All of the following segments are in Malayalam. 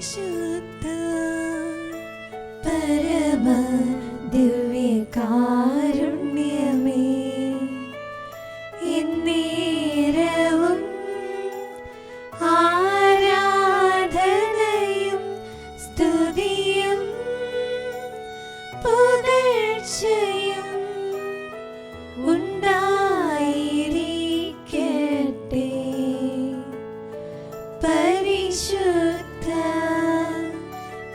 പരിശുദ്ധ പരമ ദിവ്യകാരുണ്യമേ എന്നേരവും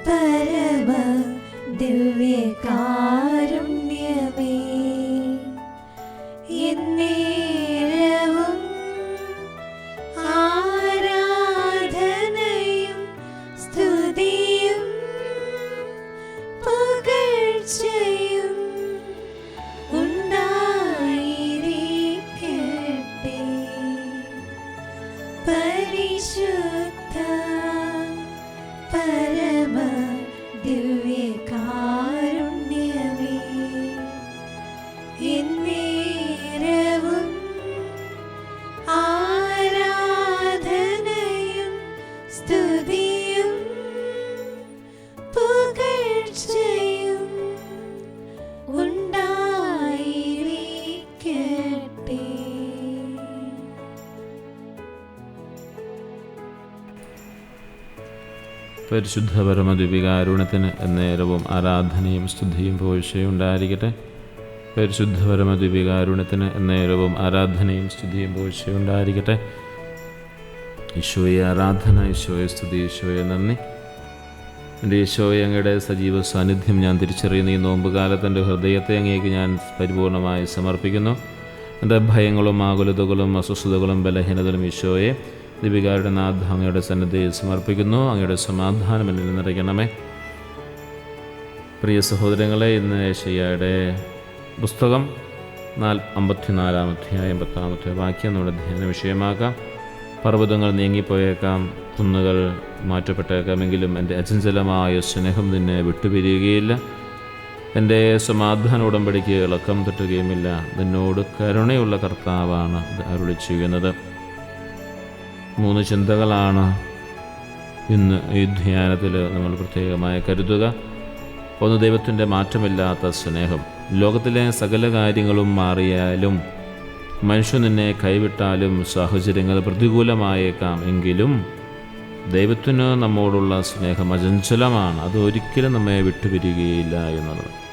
പരമ ദിവ്യകാരുണ്യമേ. എന്നേരവും ആരാധനയും സ്തുതിയും പുകഴ്ചയും ഉണ്ടായിരിക്കട്ടെ. പരിശുദ്ധ പരമ പരിശുദ്ധ പരമദ്വികാരുണത്തിന് എന്നേരവും ആരാധനയും സ്തുതിയും പോഴ്ചയും ഉണ്ടായിരിക്കട്ടെ. പരിശുദ്ധ പരമദ്വികാരുണത്തിന് എന്നേരവും ആരാധനയും സ്തുതിയും പോഴ്ചയും ഉണ്ടായിരിക്കട്ടെ. ഈശോയെ ആരാധന ഈശോയെ സ്തുതി ഈശോയെ നന്ദി. എന്റെ ഈശോയെ അങ്ങയുടെ സജീവ സാന്നിധ്യം ഞാൻ തിരിച്ചറിയുന്ന. ഈ നോമ്പുകാലത്ത് എന്റെ ഹൃദയത്തെ അങ്ങേക്ക് ഞാൻ പരിപൂർണമായി സമർപ്പിക്കുന്നു. എന്റെ ഭയങ്ങളും ആകുലതകളും അസ്വസ്ഥതകളും ബലഹീനതകളും ഈശോയെ ദീപികാരുടെ നാഥ അങ്ങയുടെ സന്നിധിയിൽ സമർപ്പിക്കുന്നു. അങ്ങയുടെ സമാധാനം എന്നിൽ നിറയ്ക്കണമേ. പ്രിയ സഹോദരങ്ങളെ ഇന്ന് ഏഷ്യയുടെ പുസ്തകം നാൽ അമ്പത്തിനാലാം അധ്യായം പത്താമത്തെ വാക്യം നമ്മുടെ ധ്യാന വിഷയമാക്കാം പർവതങ്ങൾ നീങ്ങിപ്പോയേക്കാം കുന്നുകൾ മാറ്റപ്പെട്ടേക്കാമെങ്കിലും എന്റെ അചഞ്ചലമായ സ്നേഹം നിന്നെ വിട്ടുപിരിയുകയില്ല. എന്റെ സമാധാന ഉടമ്പടിക്ക് ഇളക്കം തട്ടുകയുമില്ല. നിന്നോട് കരുണയുള്ള കർത്താവാണ് അരുളിച്ചിരിക്കുന്നത് അരുളി ചെയ്യുന്നത് മൂന്ന് ചിന്തകളാണ് ഇന്ന് ഈ ധ്യാനത്തിൽ നമ്മൾ പ്രത്യേകമായി കരുതുക. ഒന്ന് ദൈവത്തിന്റെ മാറ്റമില്ലാത്ത സ്നേഹം. ലോകത്തിലെ സകല കാര്യങ്ങളും മാറിയാലും മനുഷ്യൻ നിന്നെ കൈവിട്ടാലും സാഹചര്യങ്ങൾ പ്രതികൂലമായേക്കാം എങ്കിലും ദൈവത്തിന് നമ്മോടുള്ള സ്നേഹം അചഞ്ചലമാണ്. അത് ഒരിക്കലും നമ്മെ വിട്ടുപിരിയുകയില്ല എന്നുള്ളത്.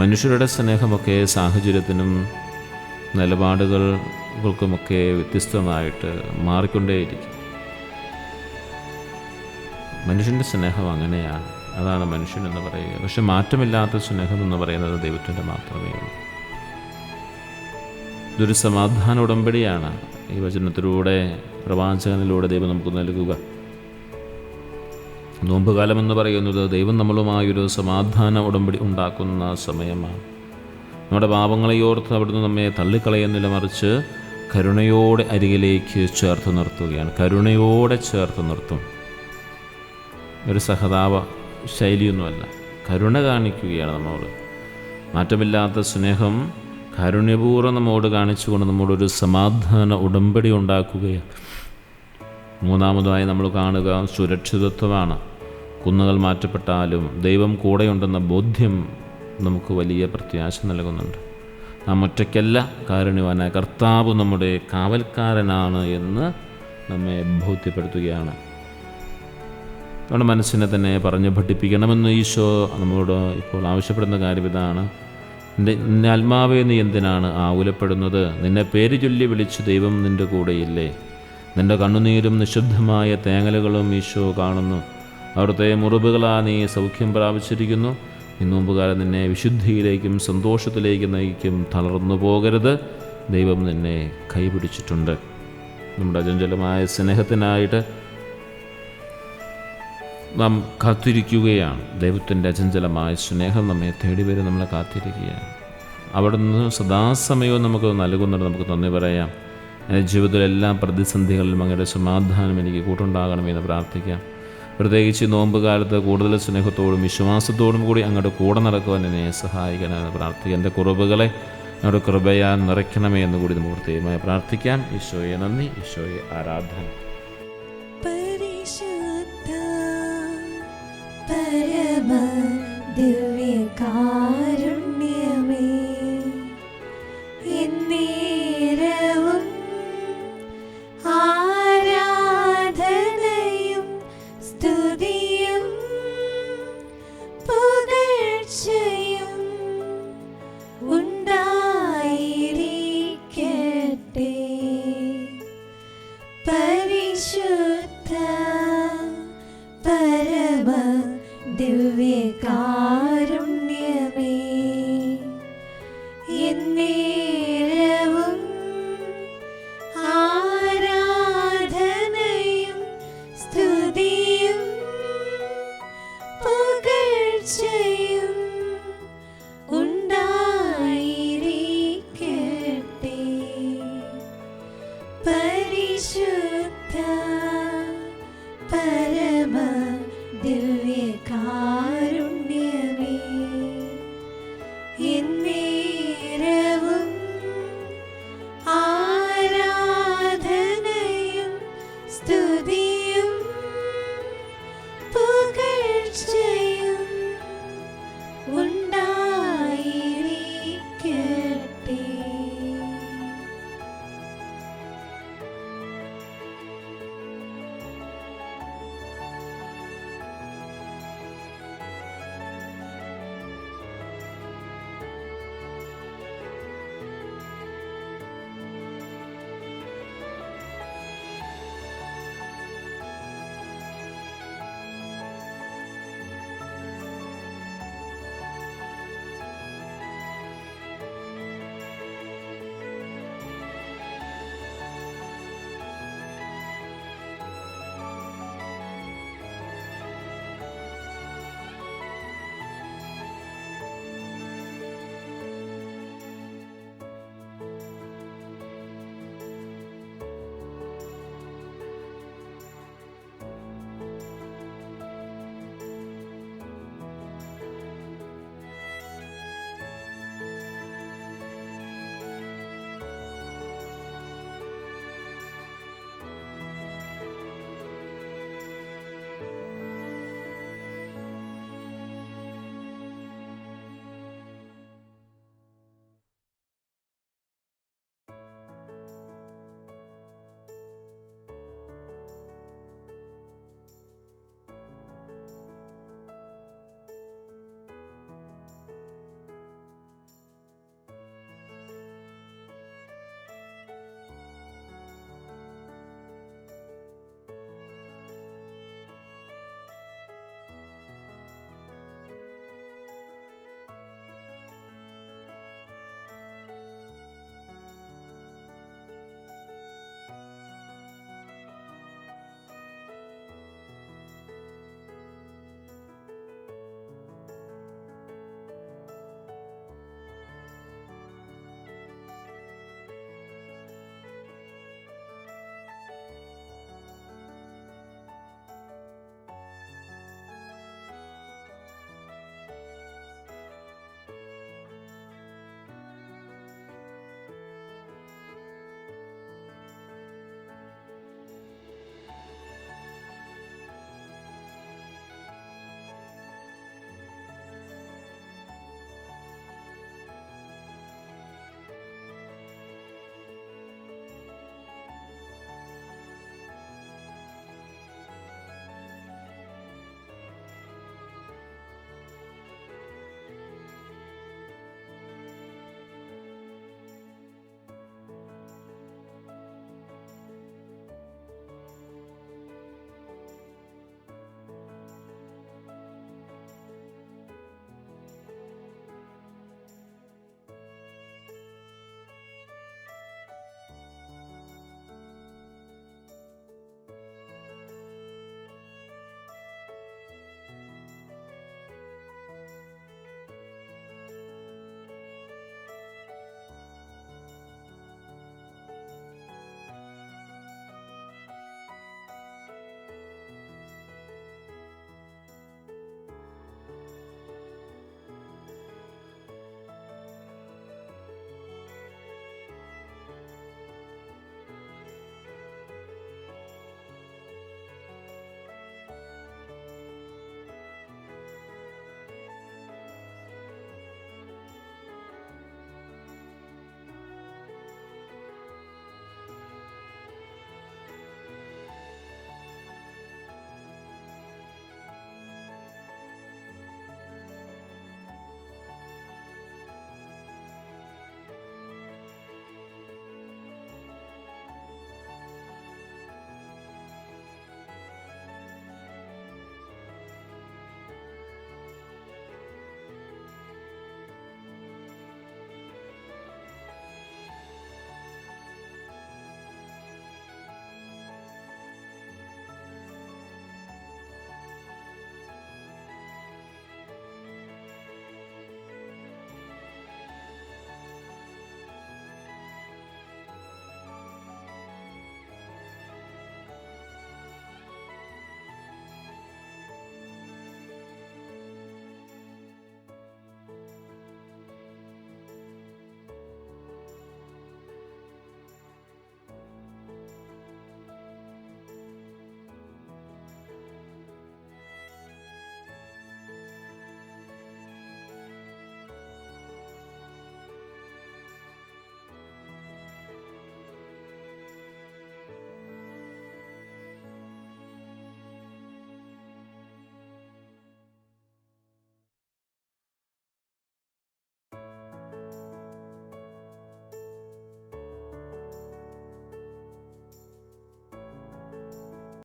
മനുഷ്യരുടെ സ്നേഹമൊക്കെ സാഹചര്യത്തിനും നിലപാടുകൾക്കുമൊക്കെ വ്യത്യസ്തമായിട്ട് മാറിക്കൊണ്ടേയിരിക്കും. മനുഷ്യന്റെ സ്നേഹം അങ്ങനെയാണ്. അതാണ് മനുഷ്യൻ എന്ന് പറയുക. പക്ഷെ മാറ്റമില്ലാത്ത സ്നേഹം എന്ന് പറയുന്നത് ദൈവത്തിന്റെ മാത്രമേ ഉള്ളൂ. ഇതൊരു സമാധാന ഉടമ്പടിയാണ്. ഈ വചനത്തിലൂടെ പ്രവാചകനിലൂടെ ദൈവം നമുക്ക് നൽകുക. നോമ്പുകാലം എന്ന് പറയുന്നത് ദൈവം നമ്മളുമായൊരു സമാധാന ഉടമ്പടി ഉണ്ടാക്കുന്ന സമയമാണ്. നമ്മുടെ പാപങ്ങളെ ഓർത്ത് അവിടുന്ന് നമ്മെ തള്ളിക്കളയുന്നില്ല മറിച്ച് കരുണയോടെ അരികിലേക്ക് ചേർത്ത് നിർത്തുകയാണ്. കരുണയോടെ ചേർത്ത് നിർത്തും. ഒരു സഹതാപ ശൈലിയൊന്നുമല്ല. കരുണ കാണിക്കുകയാണ് നമ്മോട്. മാറ്റമില്ലാത്ത സ്നേഹം കാരുണ്യപൂർവം നമ്മോട് കാണിച്ചുകൊണ്ട് നമ്മോടൊരു സമാധാന ഉടമ്പടി ഉണ്ടാക്കുകയാണ്. മൂന്നാമതായി നമ്മൾ കാണുക സുരക്ഷിതത്വമാണ്. കുന്നുകൾ മാറ്റപ്പെട്ടാലും ദൈവം കൂടെയുണ്ടെന്ന ബോധ്യം നമുക്ക് വലിയ പ്രത്യാശ നൽകുന്നുണ്ട്. നാം ഒറ്റയ്ക്കല്ല കാരുണ്യവാനായ കർത്താവ് നമ്മുടെ കാവൽക്കാരനാണ് എന്ന് നമ്മെ ബോധ്യപ്പെടുത്തുകയാണ്. നമ്മുടെ മനസ്സിനെ തന്നെ പറഞ്ഞു പഠിപ്പിക്കണമെന്ന് ഈശോ നമ്മളോട് ഇപ്പോൾ ആവശ്യപ്പെടുന്ന കാര്യം ഇതാണ്. നിന്റെ നിന്നെ ആത്മാവേ നീ എന്തിനാണ് ആകുലപ്പെടുന്നത്? നിന്നെ പേര് ചൊല്ലി വിളിച്ച് ദൈവം നിന്റെ കൂടെയില്ലേ? നിന്റെ കണ്ണുനീരും നിശുദ്ധമായ തേങ്ങലുകളും ഈശോ കാണുന്നു. അവിടുത്തെ മുറിവുകളാ നീ സൗഖ്യം പ്രാപിച്ചിരിക്കുന്നു. ഈ നിന്നെ വിശുദ്ധിയിലേക്കും സന്തോഷത്തിലേക്കും നയിക്കും തളർന്നു പോകരുത്. ദൈവം നിന്നെ കൈപിടിച്ചിട്ടുണ്ട്. നമ്മുടെ അചഞ്ചലമായ സ്നേഹത്തിനായിട്ട് നാം കാത്തിരിക്കുകയാണ്. ദൈവത്തിന്റെ അചഞ്ചലമായ സ്നേഹം നമ്മെ തേടി വരും നമ്മളെ കാത്തിരിക്കുകയാണ്. അവിടെ നിന്ന് സദാസമയവും നമുക്ക് നൽകുന്നുണ്ട്. നമുക്ക് നന്ദി പറയാം. എന്റെ ജീവിതത്തിലെ എല്ലാ പ്രതിസന്ധികളിലും അങ്ങയുടെ സമാധാനം എനിക്ക് കൂട്ടുണ്ടാകണമെന്ന് പ്രാർത്ഥിക്കാം. പ്രത്യേകിച്ച് നോമ്പ് കാലത്ത് കൂടുതൽ സ്നേഹത്തോടും വിശ്വാസത്തോടും കൂടി അങ്ങോട്ട് കൂടെ നടക്കുവാൻ എന്നെ സഹായിക്കാനാണ് പ്രാർത്ഥിക്കുക എന്റെ കുറവുകളെ അങ്ങോട്ട് കൃപയാൻ നിറയ്ക്കണമേ എന്ന് കൂടി നമുക്ക് പ്രത്യേകമായി പ്രാർത്ഥിക്കാം. ഈശോയെ നന്ദി ഈശോയെ ആരാധന. പരിശുദ്ധ പരമ ദിവ്യകാ